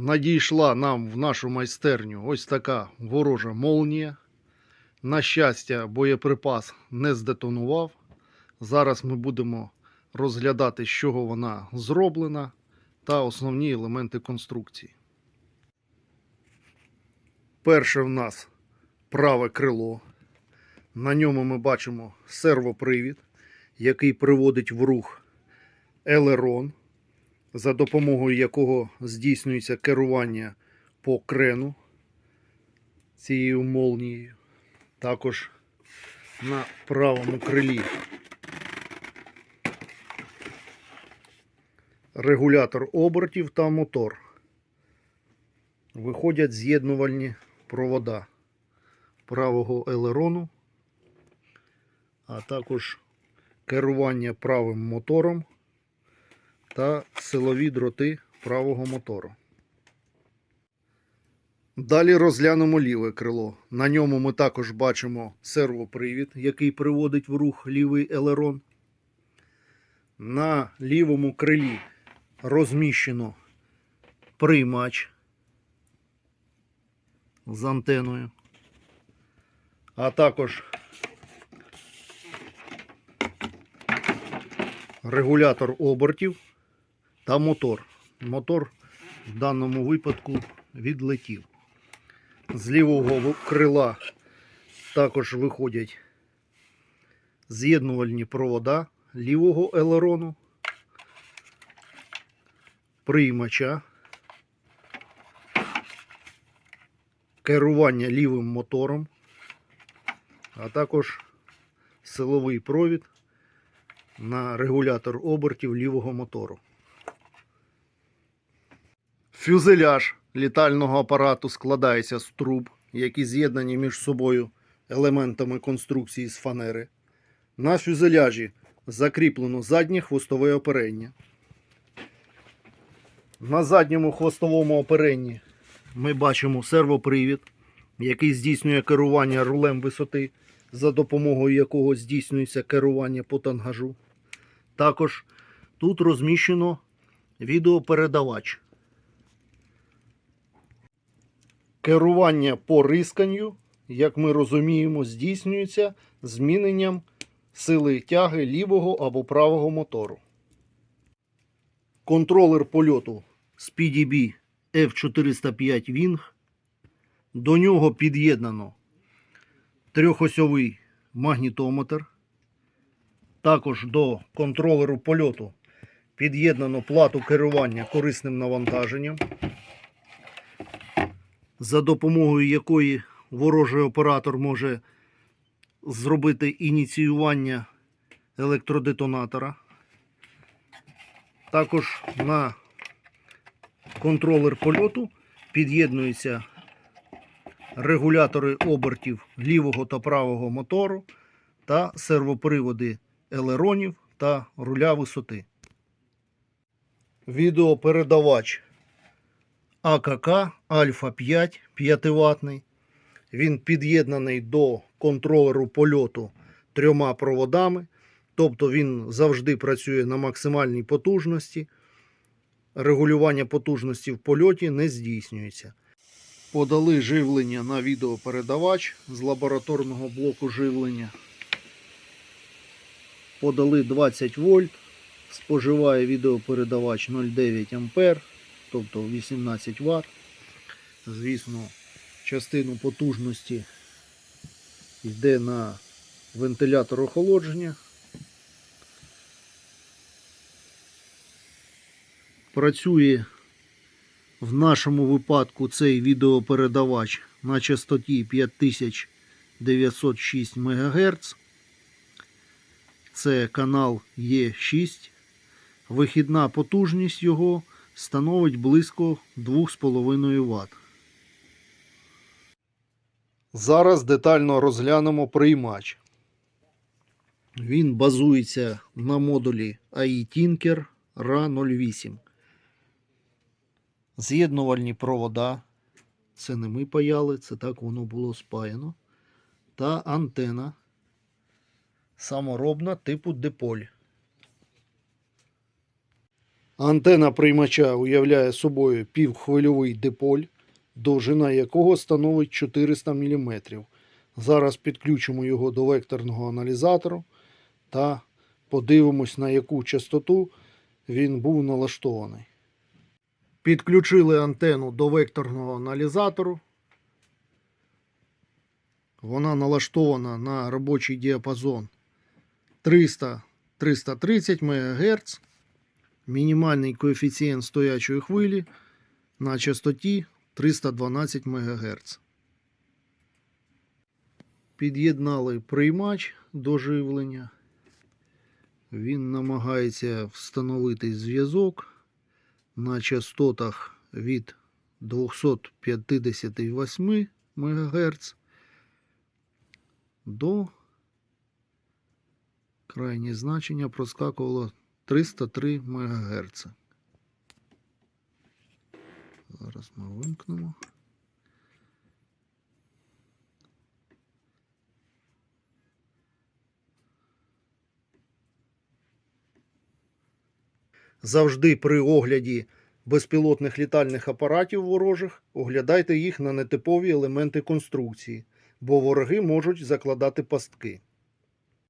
Надійшла нам в нашу майстерню ось така ворожа молнія. На щастя, боєприпас не здетонував. Зараз ми будемо розглядати, з чого вона зроблена та основні елементи конструкції. Перше в нас праве крило. На ньому ми бачимо сервопривід, який приводить в рух елерон, за допомогою якого здійснюється керування по крену цією молнією. Також на правому крилі регулятор обертів та мотор. Виходять з'єднувальні провода правого елерону, а також керування правим мотором та силові дроти правого мотору. Далі розглянемо ліве крило. На ньому ми також бачимо сервопривід, який приводить в рух лівий елерон. На лівому крилі розміщено приймач з антеною, а також регулятор обертів та мотор. Мотор в даному випадку відлетів. З лівого крила також виходять з'єднувальні провода лівого елерону, приймача, керування лівим мотором, а також силовий провід на регулятор обертів лівого мотору. Фюзеляж літального апарату складається з труб, які з'єднані між собою елементами конструкції з фанери. На фюзеляжі закріплено заднє хвостове оперення. На задньому хвостовому оперенні ми бачимо сервопривід, який здійснює керування рулем висоти, за допомогою якого здійснюється керування по тангажу. Також тут розміщено відеопередавач. Керування по рисканню, як ми розуміємо, здійснюється зміненням сили тяги лівого або правого мотору. Контролер польоту SpeedyB F405 Wing. До нього під'єднано трьохосьовий магнітометр. Також до контролеру польоту під'єднано плату керування корисним навантаженням, за допомогою якої ворожий оператор може зробити ініціювання електродетонатора. Також на контролер польоту під'єднуються регулятори обертів лівого та правого мотору та сервоприводи елеронів та руля висоти. Відеопередавач АКК Альфа 5 5 ватний. Він під'єднаний до контролеру польоту трьома проводами. Тобто він завжди працює на максимальній потужності. Регулювання потужності в польоті не здійснюється. Подали живлення на відеопередавач з лабораторного блоку живлення. Подали 20 вольт. Споживає відеопередавач 0,9 ампер, тобто 18 Вт. Звісно, частину потужності йде на вентилятор охолодження. Працює в нашому випадку цей відеопередавач на частоті 5906 МГц. Це канал Е6. Вихідна потужність його становить близько 2,5 Вт. Зараз детально розглянемо приймач. Він базується на модулі AI Tinker RA08. З'єднувальні провода. Це не ми паяли, це так воно було спаяно. Та антена саморобна типу диполь. Антена приймача уявляє собою півхвильовий диполь, довжина якого становить 400 мм. Зараз підключимо його до векторного аналізатору та подивимось, на яку частоту він був налаштований. Підключили антенну до векторного аналізатору. Вона налаштована на робочий діапазон 300-330 МГц. Мінімальний коефіцієнт стоячої хвилі на частоті 312 МГц. Під'єднали приймач до живлення. Він намагається встановити зв'язок на частотах від 258 МГц до крайнє значення проскакувало 303 МГц. Зараз ми вимкнемо. Завжди при огляді безпілотних літальних апаратів ворожих оглядайте їх на нетипові елементи конструкції, бо вороги можуть закладати пастки.